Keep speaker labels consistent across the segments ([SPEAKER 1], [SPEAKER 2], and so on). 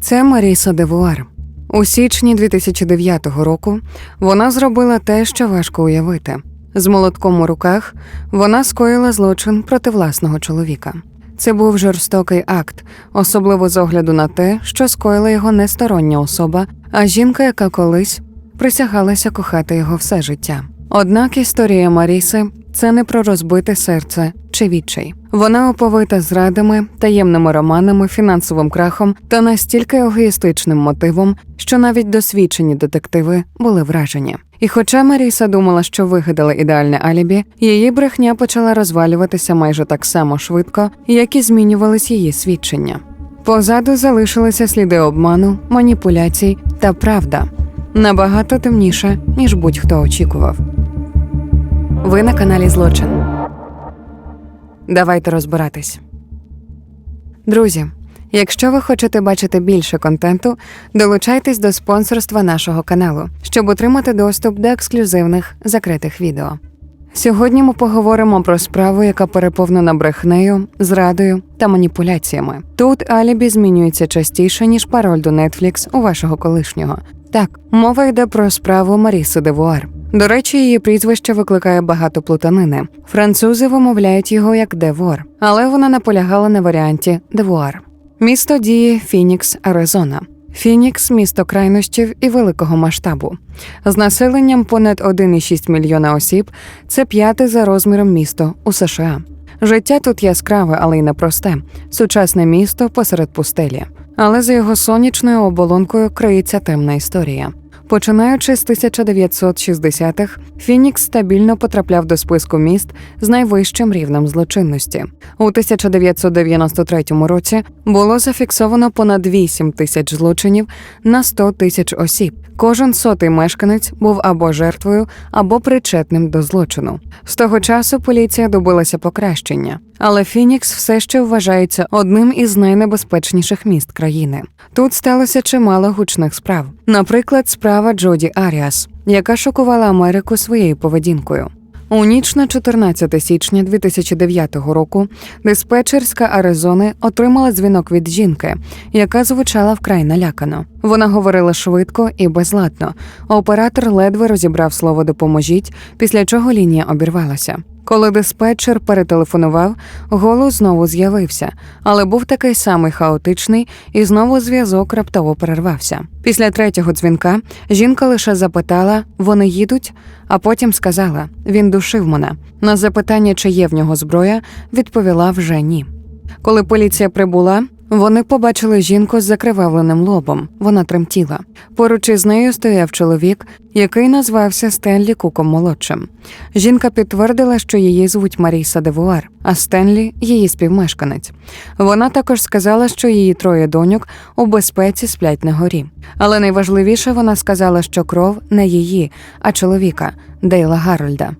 [SPEAKER 1] Це Маріса Девуар. У січні 2009 року вона зробила те, що важко уявити. З молотком у руках вона скоїла злочин проти власного чоловіка. Це був жорстокий акт, особливо з огляду на те, що скоїла його не стороння особа, а жінка, яка колись присягалася кохати його все життя. Однак історія Маріси це не про розбите серце чи відчай. Вона оповита зрадами, таємними романами, фінансовим крахом та настільки егоїстичним мотивом, що навіть досвідчені детективи були вражені. І хоча Маріса думала, що вигадала ідеальне алібі, її брехня почала розвалюватися майже так само швидко, як і змінювались її свідчення. Позаду залишилися сліди обману, маніпуляцій та правда набагато темніша, ніж будь-хто очікував. Ви на каналі Злочин. Давайте розбиратись. Друзі, якщо ви хочете бачити більше контенту, долучайтесь до спонсорства нашого каналу, щоб отримати доступ до ексклюзивних закритих відео. Сьогодні ми поговоримо про справу, яка переповнена брехнею, зрадою та маніпуляціями. Тут алібі змінюється частіше, ніж пароль до Netflix у вашого колишнього. Так, мова йде про справу Маріси Девуар. До речі, її прізвище викликає багато плутанини. Французи вимовляють його як Девор, але вона наполягала на варіанті Девуар. Місто діє Фінікс, Аризона. Фінікс місто крайнощів і великого масштабу. З населенням понад 1,6 мільйона осіб це п'яте за розміром місто у США. Життя тут яскраве, але й непросте. Сучасне місто посеред пустелі. Але за його сонячною оболонкою криється темна історія. Починаючи з 1960-х, Фінікс стабільно потрапляв до списку міст з найвищим рівнем злочинності. У 1993 році було зафіксовано понад 8 тисяч злочинів на 100 тисяч осіб. Кожен сотий мешканець був або жертвою, або причетним до злочину. З того часу поліція добилася покращення, але Фінікс все ще вважається одним із найнебезпечніших міст країни. Тут сталося чимало гучних справ. Наприклад, справа Джоді Аріас, яка шокувала Америку своєю поведінкою. У ніч на 14 січня 2009 року диспетчерська Аризони отримала дзвінок від жінки, яка звучала вкрай налякано. Вона говорила швидко і безладно. Оператор ледве розібрав слово допоможіть, після чого лінія обірвалася. Коли диспетчер перетелефонував, голос знову з'явився, але був такий самий хаотичний, і знову зв'язок раптово перервався. Після третього дзвінка жінка лише запитала, вони їдуть, а потім сказала: він душив мене. На запитання, чи є в нього зброя, відповіла вже ні. Коли поліція прибула, вони побачили жінку з закривавленим лобом. Вона тремтіла. Поруч із нею стояв чоловік, який назвався Стенлі Куком молодшим. Жінка підтвердила, що її звуть Маріса Девуар, а Стенлі її співмешканець. Вона також сказала, що її троє доньок у безпеці сплять на горі. Але найважливіше вона сказала, що кров не її, а чоловіка Дейла Гарольда.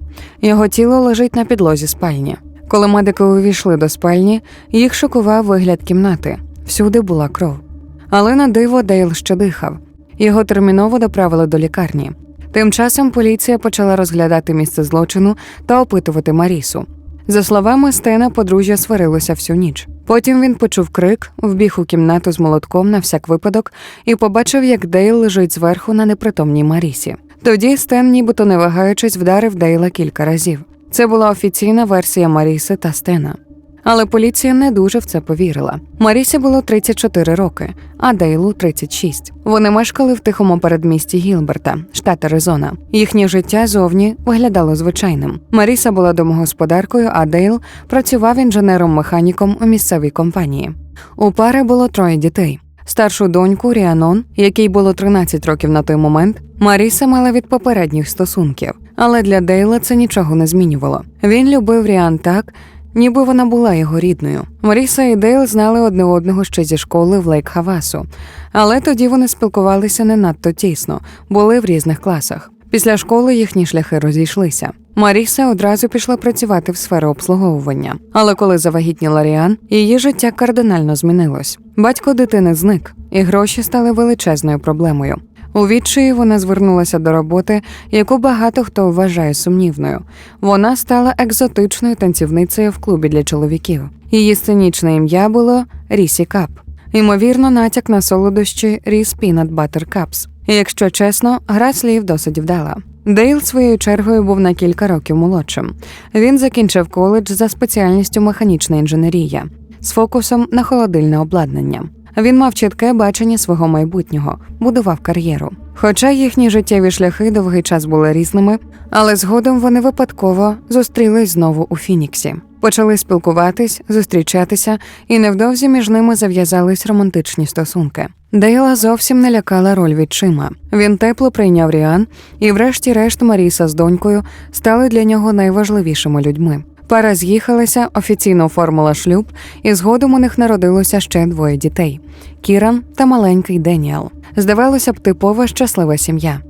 [SPEAKER 1] Його тіло лежить на підлозі спальні. Коли медики увійшли до спальні, їх шокував вигляд кімнати. Всюди була кров. Але на диво Дейл ще дихав. Його терміново доправили до лікарні. Тим часом поліція почала розглядати місце злочину та опитувати Марісу. За словами Стена, подружжя сварилося всю ніч. Потім він почув крик, вбіг у кімнату з молотком на всяк випадок і побачив, як Дейл лежить зверху на непритомній Марісі. Тоді Стен, нібито не вагаючись, вдарив Дейла кілька разів. Це була офіційна версія Маріси та Стена. Але поліція не дуже в це повірила. Марісі було 34 роки, а Дейлу 36. Вони мешкали в тихому передмісті Гілберта, штат Аризона. Їхнє життя зовні виглядало звичайним. Маріса була домогосподаркою, а Дейл працював інженером-механіком у місцевій компанії. У пари було троє дітей. Старшу доньку Ріанон, якій було 13 років на той момент, Маріса мала від попередніх стосунків, але для Дейла це нічого не змінювало. Він любив Ріан так, ніби вона була його рідною. Маріса і Дейл знали одне одного ще зі школи в Лейк Хавасу, але тоді вони спілкувалися не надто тісно, були в різних класах. Після школи їхні шляхи розійшлися. Маріса одразу пішла працювати в сфері обслуговування, але коли завагітніла Ріан, її життя кардинально змінилось. Батько дитини зник, і гроші стали величезною проблемою. У відчаї вона звернулася до роботи, яку багато хто вважає сумнівною. Вона стала екзотичною танцівницею в клубі для чоловіків. Її сценічне ім'я було Рісі Кап. Ймовірно, натяк на солодощі Ріс Butter Cups. І якщо чесно, гра слів досить вдала. Дейл своєю чергою був на кілька років молодшим. Він закінчив коледж за спеціальністю механічна інженерія з фокусом на холодильне обладнання. Він мав чітке бачення свого майбутнього, будував кар'єру. Хоча їхні життєві шляхи довгий час були різними, але згодом вони випадково зустрілись знову у Фініксі. Почали спілкуватись, зустрічатися, і невдовзі між ними зав'язались романтичні стосунки. Дейла зовсім не лякала роль відчима. Він тепло прийняв Ріан, і, врешті-решт, Маріса з донькою стали для нього найважливішими людьми. Пара з'їхалася, офіційно оформила шлюб, і згодом у них народилося ще двоє дітей Кіран та маленький Деніел. Здавалося б, типова щаслива сім'я.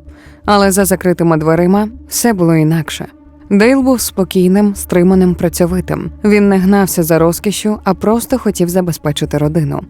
[SPEAKER 1] Але за закритими дверима все було інакше. Дейл був спокійним, стриманим, працьовитим. Він не гнався за розкішю, а просто хотів забезпечити родину.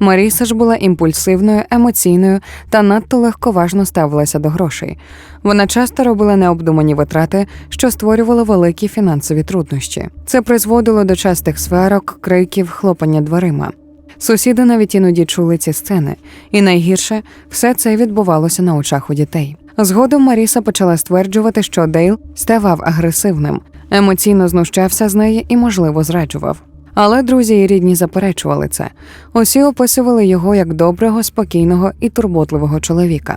[SPEAKER 1] Маріса ж була імпульсивною, емоційною та надто легковажно ставилася до грошей. Вона часто робила необдумані витрати, що створювали великі фінансові труднощі. Це призводило до частих сварок, криків, хлопання дверима. Сусіди навіть іноді чули ці сцени, і найгірше все це відбувалося на очах у дітей. Згодом Маріса почала стверджувати, що Дейл ставав агресивним, емоційно знущався з неї і, можливо, зраджував. Але друзі і рідні заперечували це. Усі описували його як доброго, спокійного і турботливого чоловіка.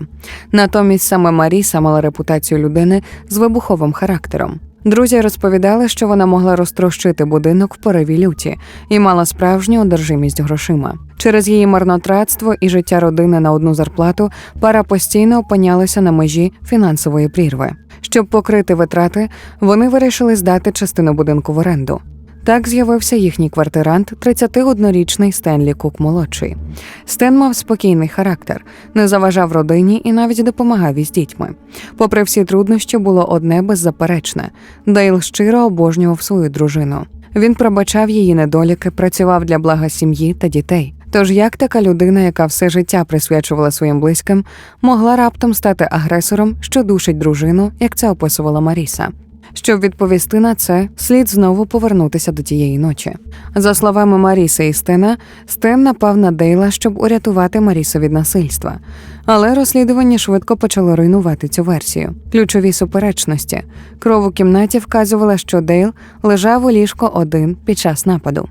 [SPEAKER 1] Натомість саме Маріса мала репутацію людини з вибуховим характером. Друзі розповідали, що вона могла розтрощити будинок в пориві люті і мала справжню одержимість грошима. Через її марнотратство і життя родини на одну зарплату пара постійно опинялася на межі фінансової прірви. Щоб покрити витрати, вони вирішили здати частину будинку в оренду. Так з'явився їхній квартирант, 31-річний Стенлі Кук молодший. Стен мав спокійний характер, не заважав родині і навіть допомагав із дітьми. Попри всі труднощі, було одне беззаперечне: Дейл щиро обожнював свою дружину. Він пробачав її недоліки, працював для блага сім'ї та дітей. Тож як така людина, яка все життя присвячувала своїм близьким, могла раптом стати агресором, що душить дружину, як це описувала Маріса? Щоб відповісти на це, слід знову повернутися до тієї ночі. За словами Маріси і Стена, Стен напав на Дейла, щоб урятувати Марісу від насильства. Але розслідування швидко почало руйнувати цю версію. Ключові суперечності. Кров у кімнаті вказувала, що Дейл лежав у ліжко один під час нападу.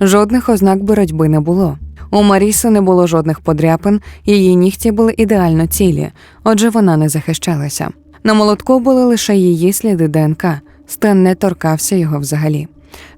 [SPEAKER 1] Жодних ознак боротьби не було. У Маріси не було жодних подряпин, її нігті були ідеально цілі, отже, вона не захищалася. На молотку були лише її сліди ДНК. Стен не торкався його взагалі.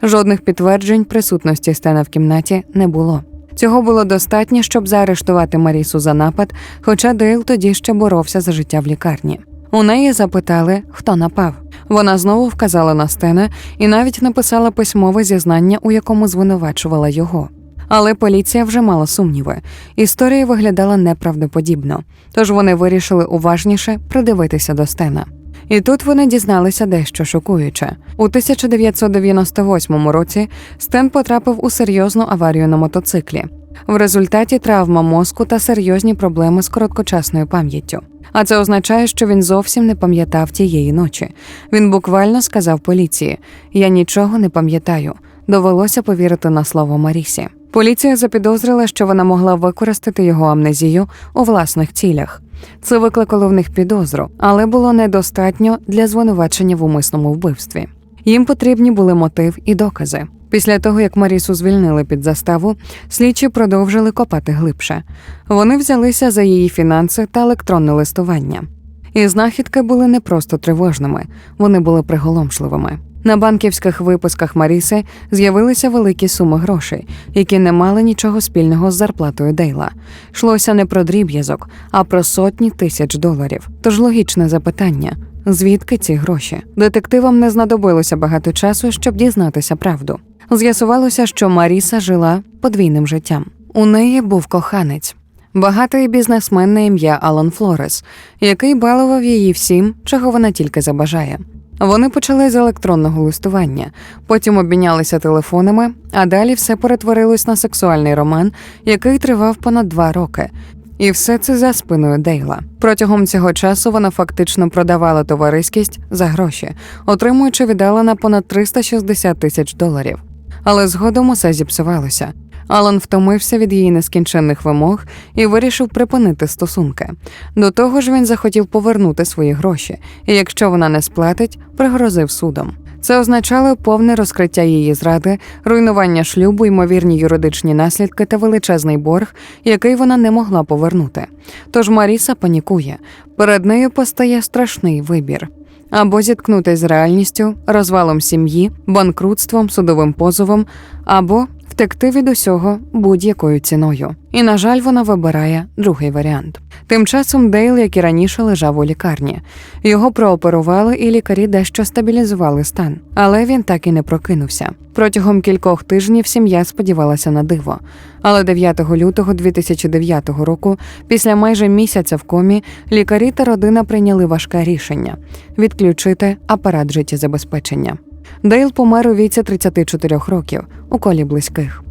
[SPEAKER 1] Жодних підтверджень присутності Стена в кімнаті не було. Цього було достатньо, щоб заарештувати Марісу за напад, хоча Дейл тоді ще боровся за життя в лікарні. У неї запитали, хто напав. Вона знову вказала на Стена і навіть написала письмове зізнання, у якому звинувачувала його. Але поліція вже мала сумніви. Історія виглядала неправдоподібно, тож вони вирішили уважніше придивитися до Стена. І тут вони дізналися дещо шокуюче. У 1998 році Стен потрапив у серйозну аварію на мотоциклі. В результаті травма мозку та серйозні проблеми з короткочасною пам'яттю. А це означає, що він зовсім не пам'ятав тієї ночі. Він буквально сказав поліції: Я нічого не пам'ятаю. Довелося повірити на слово Марісі. Поліція запідозрила, що вона могла використати його амнезію у власних цілях. Це викликало в них підозру, але було недостатньо для звинувачення в умисному вбивстві. Їм потрібні були мотив і докази. Після того, як Марісу звільнили під заставу, слідчі продовжили копати глибше. Вони взялися за її фінанси та електронне листування. І знахідки були не просто тривожними, вони були приголомшливими. На банківських випусках Маріси з'явилися великі суми грошей, які не мали нічого спільного з зарплатою Дейла. Йшлося не про дріб'язок, а про сотні тисяч доларів. Тож логічне запитання: звідки ці гроші? Детективам не знадобилося багато часу, щоб дізнатися правду. З'ясувалося, що Маріса жила подвійним життям. У неї був коханець. Багатий бізнесмен на ім'я Алан Флорес, який балував її всім, чого вона тільки забажає. Вони почали з електронного листування, потім обмінялися телефонами, а далі все перетворилось на сексуальний роман, який тривав понад два роки. І все це за спиною Дейла. Протягом цього часу вона фактично продавала товариськість за гроші, отримуючи від Алана понад 360 тисяч доларів. Але згодом усе зіпсувалося. Алан втомився від її нескінченних вимог і вирішив припинити стосунки. До того ж, він захотів повернути свої гроші, і якщо вона не сплатить, пригрозив судом. Це означало повне розкриття її зради, руйнування шлюбу, ймовірні юридичні наслідки та величезний борг, який вона не могла повернути. Тож Маріса панікує. Перед нею постає страшний вибір. Або зіткнутися з реальністю, розвалом сім'ї, банкрутством, судовим позовом, або втекти від усього будь-якою ціною. І, на жаль, вона вибирає другий варіант. Тим часом Дейл, як і раніше, лежав у лікарні. Його прооперували, і лікарі дещо стабілізували стан, але він так і не прокинувся. Протягом кількох тижнів сім'я сподівалася на диво. Але 9 лютого 2009 року, після майже місяця в комі, лікарі та родина прийняли важке рішення відключити апарат життєзабезпечення. Дейл помер у віці 34 років у колі близьких.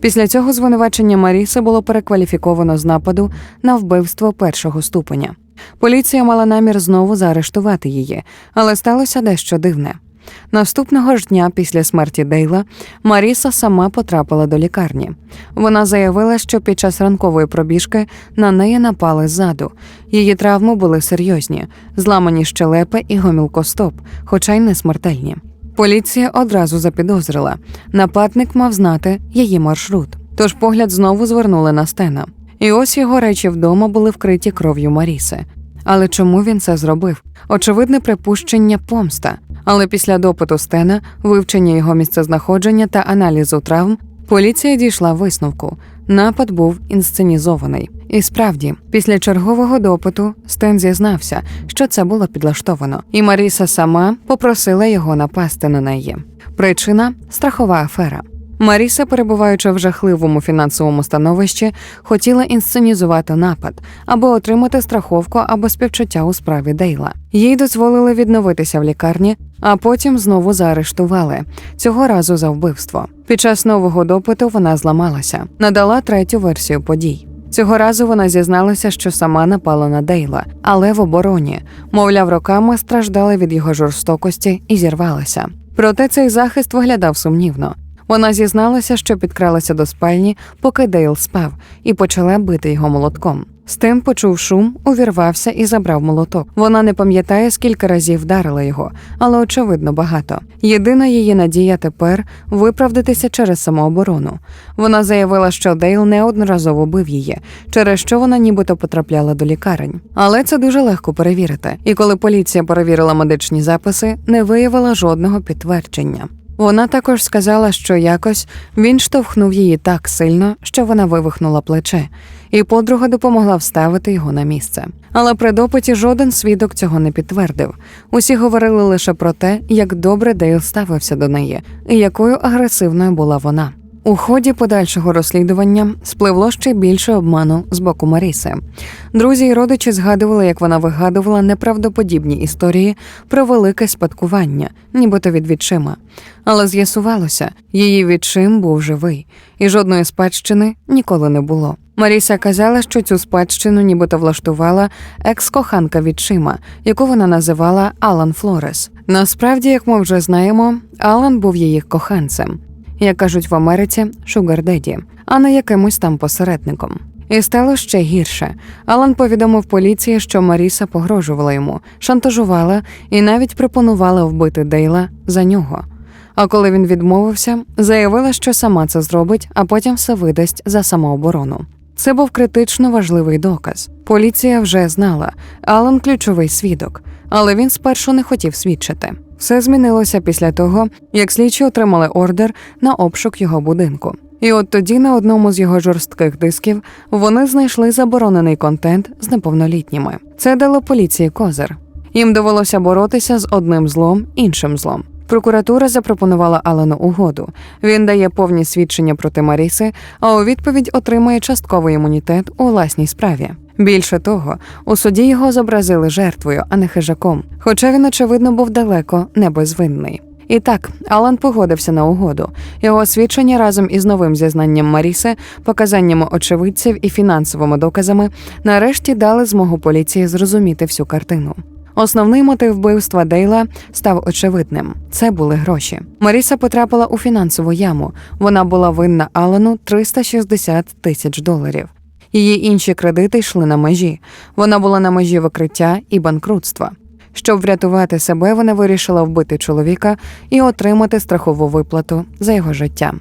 [SPEAKER 1] Після цього звинувачення Маріси було перекваліфіковано з нападу на вбивство першого ступеня. Поліція мала намір знову заарештувати її, але сталося дещо дивне. Наступного ж дня після смерті Дейла Маріса сама потрапила до лікарні. Вона заявила, що під час ранкової пробіжки на неї напали ззаду. Її травми були серйозні, зламані щелепи і гомілкостоп, хоча й не смертельні. Поліція одразу запідозрила. Нападник мав знати її маршрут. Тож погляд знову звернули на стена. І ось його речі вдома були вкриті кров'ю Маріси. Але чому він це зробив? Очевидне припущення помста. Але після допиту Стена, вивчення його місцезнаходження та аналізу травм, поліція дійшла висновку. Напад був інсценізований. І справді, після чергового допиту Стен зізнався, що це було підлаштовано, і Маріса сама попросила його напасти на неї. Причина страхова афера. Маріса, перебуваючи в жахливому фінансовому становищі, хотіла інсценізувати напад або отримати страховку або співчуття у справі Дейла. Їй дозволили відновитися в лікарні, а потім знову заарештували цього разу за вбивство. Під час нового допиту вона зламалася, надала третю версію подій. Цього разу вона зізналася, що сама напала на Дейла, але в обороні, мовляв, роками страждала від його жорстокості і зірвалася. Проте цей захист виглядав сумнівно. Вона зізналася, що підкралася до спальні, поки Дейл спав, і почала бити його молотком. Стем почув шум, увірвався і забрав молоток. Вона не пам'ятає, скільки разів вдарила його, але очевидно багато. Єдина її надія тепер виправдатися через самооборону. Вона заявила, що Дейл неодноразово бив її, через що вона нібито потрапляла до лікарень. Але це дуже легко перевірити. І коли поліція перевірила медичні записи, не виявила жодного підтвердження. Вона також сказала, що якось він штовхнув її так сильно, що вона вивихнула плече, і подруга допомогла вставити його на місце. Але при допиті жоден свідок цього не підтвердив. Усі говорили лише про те, як добре Дейл ставився до неї, і якою агресивною була вона. У ході подальшого розслідування спливло ще більше обману з боку Маріси. Друзі й родичі згадували, як вона вигадувала неправдоподібні історії про велике спадкування, нібито від відчима. Але з'ясувалося, її відчим був живий, і жодної спадщини ніколи не було. Маріса казала, що цю спадщину нібито влаштувала екс-коханка відчима, яку вона називала Алан Флорес. Насправді, як ми вже знаємо, Алан був її коханцем як кажуть в Америці, Шугар Деді, а не якимось там посередником. І стало ще гірше. Алан повідомив поліції, що Маріса погрожувала йому, шантажувала і навіть пропонувала вбити Дейла за нього. А коли він відмовився, заявила, що сама це зробить, а потім все видасть за самооборону. Це був критично важливий доказ. Поліція вже знала, Алан ключовий свідок, але він спершу не хотів свідчити. Все змінилося після того, як слідчі отримали ордер на обшук його будинку. І от тоді на одному з його жорстких дисків вони знайшли заборонений контент з неповнолітніми. Це дало поліції козир. Їм довелося боротися з одним злом іншим злом. Прокуратура запропонувала Алену угоду. Він дає повні свідчення проти Маріси, а у відповідь отримує частковий імунітет у власній справі. Більше того, у суді його зобразили жертвою, а не хижаком, хоча він, очевидно, був далеко не безвинний. І так, Алан погодився на угоду. Його свідчення разом із новим зізнанням Маріси, показаннями очевидців і фінансовими доказами нарешті дали змогу поліції зрозуміти всю картину. Основний мотив вбивства Дейла став очевидним: це були гроші. Маріса потрапила у фінансову яму. Вона була винна Алану 360 тисяч доларів. Її інші кредити йшли на межі. Вона була на межі викриття і банкрутства. Щоб врятувати себе, вона вирішила вбити чоловіка і отримати страхову виплату за його життя.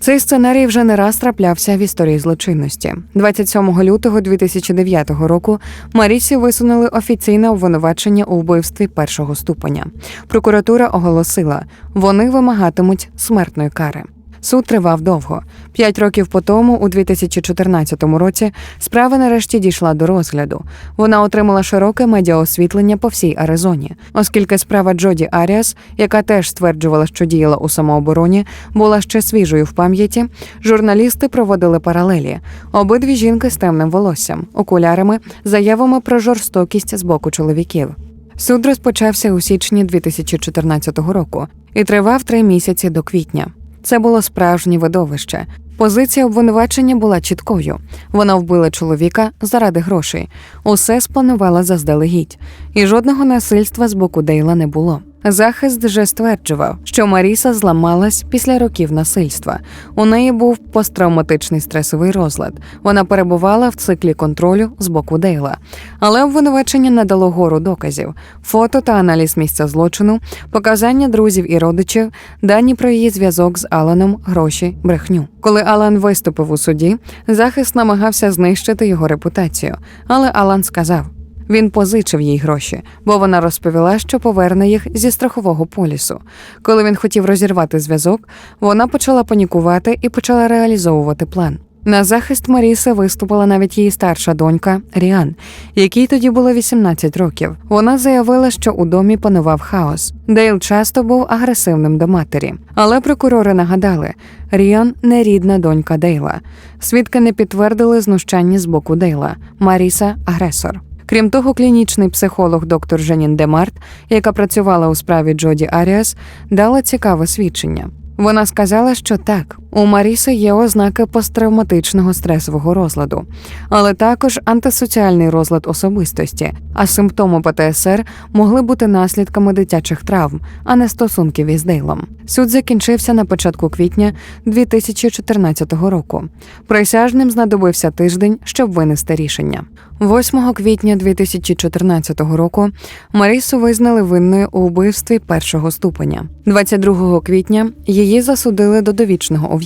[SPEAKER 1] Цей сценарій вже не раз траплявся в історії злочинності. 27 лютого 2009 року Марісі висунули офіційне обвинувачення у вбивстві першого ступеня. Прокуратура оголосила, вони вимагатимуть смертної кари. Суд тривав довго. П'ять років по тому, у 2014 році, справа нарешті дійшла до розгляду. Вона отримала широке медіаосвітлення по всій Аризоні, оскільки справа Джоді Аріас, яка теж стверджувала, що діяла у самообороні, була ще свіжою в пам'яті. Журналісти проводили паралелі. Обидві жінки з темним волоссям, окулярами, заявами про жорстокість з боку чоловіків. Суд розпочався у січні 2014 року і тривав три місяці до квітня. Це було справжнє видовище. Позиція обвинувачення була чіткою. Вона вбила чоловіка заради грошей. Усе спланувала заздалегідь, і жодного насильства з боку Дейла не було. Захист же стверджував, що Маріса зламалась після років насильства. У неї був посттравматичний стресовий розлад. Вона перебувала в циклі контролю з боку Дейла. Але обвинувачення не дало гору доказів: фото та аналіз місця злочину, показання друзів і родичів, дані про її зв'язок з Аланом, гроші, брехню. Коли Алан виступив у суді, захист намагався знищити його репутацію. Але Алан сказав. Він позичив їй гроші, бо вона розповіла, що поверне їх зі страхового полісу. Коли він хотів розірвати зв'язок, вона почала панікувати і почала реалізовувати план. На захист Маріси виступила навіть її старша донька Ріан, якій тоді було 18 років. Вона заявила, що у домі панував хаос. Дейл часто був агресивним до матері, але прокурори нагадали, Ріан не рідна донька Дейла. Свідки не підтвердили знущання з боку Дейла. Маріса агресор. Крім того, клінічний психолог доктор Женін Демарт, яка працювала у справі Джоді Аріас, дала цікаве свідчення. Вона сказала, що так, у Маріси є ознаки посттравматичного стресового розладу, але також антисоціальний розлад особистості, а симптоми ПТСР могли бути наслідками дитячих травм, а не стосунків із Дейлом. Суд закінчився на початку квітня 2014 року. Присяжним знадобився тиждень, щоб винести рішення. 8 квітня 2014 року Марісу визнали винною у вбивстві першого ступеня. 22 квітня її засудили до довічного ув'язнення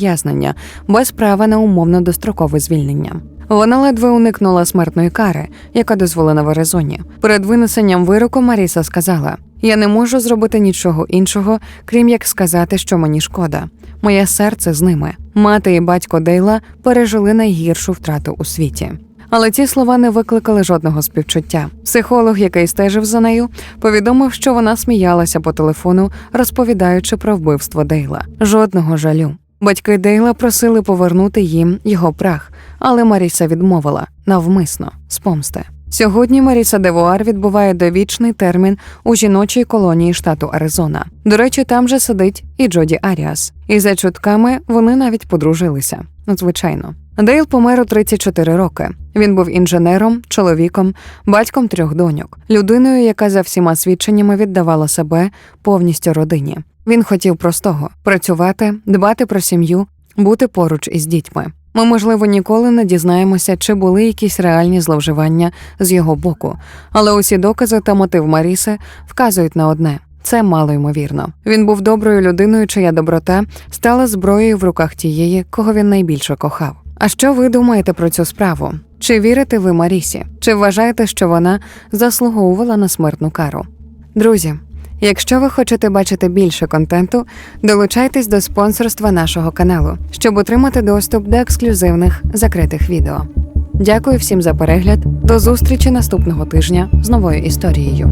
[SPEAKER 1] без права на умовно дострокове звільнення. Вона ледве уникнула смертної кари, яка дозволена в Аризоні. Перед винесенням вироку Маріса сказала: Я не можу зробити нічого іншого, крім як сказати, що мені шкода. Моє серце з ними. Мати і батько Дейла пережили найгіршу втрату у світі. Але ці слова не викликали жодного співчуття. Психолог, який стежив за нею, повідомив, що вона сміялася по телефону, розповідаючи про вбивство Дейла. Жодного жалю. Батьки Дейла просили повернути їм його прах, але Маріса відмовила навмисно з помсти. Сьогодні Маріса Девуар відбуває довічний термін у жіночій колонії штату Аризона. До речі, там же сидить і Джоді Аріас. І за чутками вони навіть подружилися. Ну, звичайно. Дейл помер у 34 роки. Він був інженером, чоловіком, батьком трьох доньок, людиною, яка за всіма свідченнями віддавала себе повністю родині. Він хотів простого працювати, дбати про сім'ю, бути поруч із дітьми. Ми, можливо, ніколи не дізнаємося, чи були якісь реальні зловживання з його боку, але усі докази та мотив Маріси вказують на одне. Це мало ймовірно. Він був доброю людиною, чия доброта стала зброєю в руках тієї, кого він найбільше кохав. А що ви думаєте про цю справу? Чи вірите ви Марісі? Чи вважаєте, що вона заслуговувала на смертну кару? Друзі, якщо ви хочете бачити більше контенту, долучайтесь до спонсорства нашого каналу, щоб отримати доступ до ексклюзивних закритих відео. Дякую всім за перегляд. До зустрічі наступного тижня з новою історією.